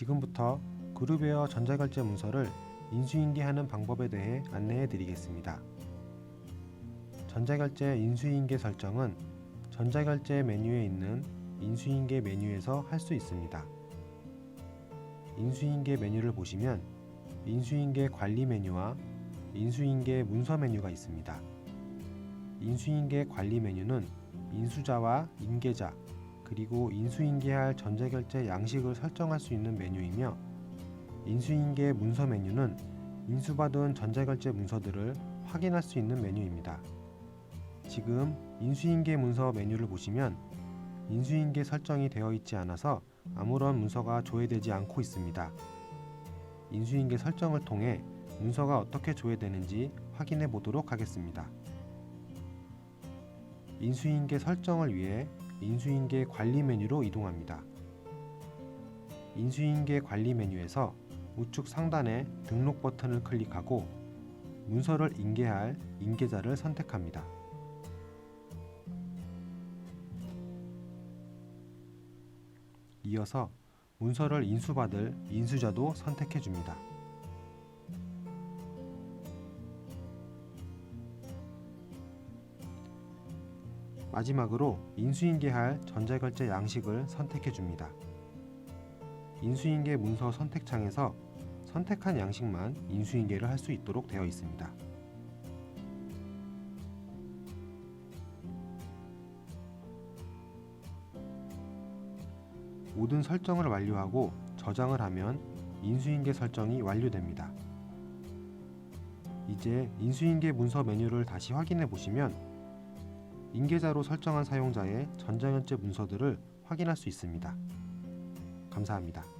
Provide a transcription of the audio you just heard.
지금부터 그룹웨어 전자결제 문서를 인수인계하는 방법에 대해 안내해 드리겠습니다. 전자결제 인수인계 설정은 전자결제 메뉴에 있는 인수인계 메뉴에서 할 수 있습니다. 인수인계 메뉴를 보시면 인수인계 관리 메뉴와 인수인계 문서 메뉴가 있습니다. 인수인계 관리 메뉴는 인수자와 인계자 그리고 인수인계할 전자결제 양식을 설정할 수 있는 메뉴이며 인수인계 문서 메뉴는 인수받은 전자결제 문서들을 확인할 수 있는 메뉴입니다. 지금 인수인계 문서 메뉴를 보시면 인수인계 설정이 되어 있지 않아서 아무런 문서가 조회되지 않고 있습니다. 인수인계 설정을 통해 문서가 어떻게 조회되는지 확인해 보도록 하겠습니다. 인수인계 설정을 위해 인수인계 관리 메뉴로 이동합니다. 인수인계 관리 메뉴에서 우측 상단의 등록 버튼을 클릭하고 문서를 인계할 인계자를 선택합니다. 이어서 문서를 인수받을 인수자도 선택해 줍니다. 마지막으로 인수인계할 전자결제 양식을 선택해 줍니다. 인수인계 문서 선택창에서 선택한 양식만 인수인계를 할 수 있도록 되어 있습니다. 모든 설정을 완료하고 저장을 하면 인수인계 설정이 완료됩니다. 이제 인수인계 문서 메뉴를 다시 확인해 보시면 인계자로 설정한 사용자의 전자결제 문서들을 확인할 수 있습니다. 감사합니다.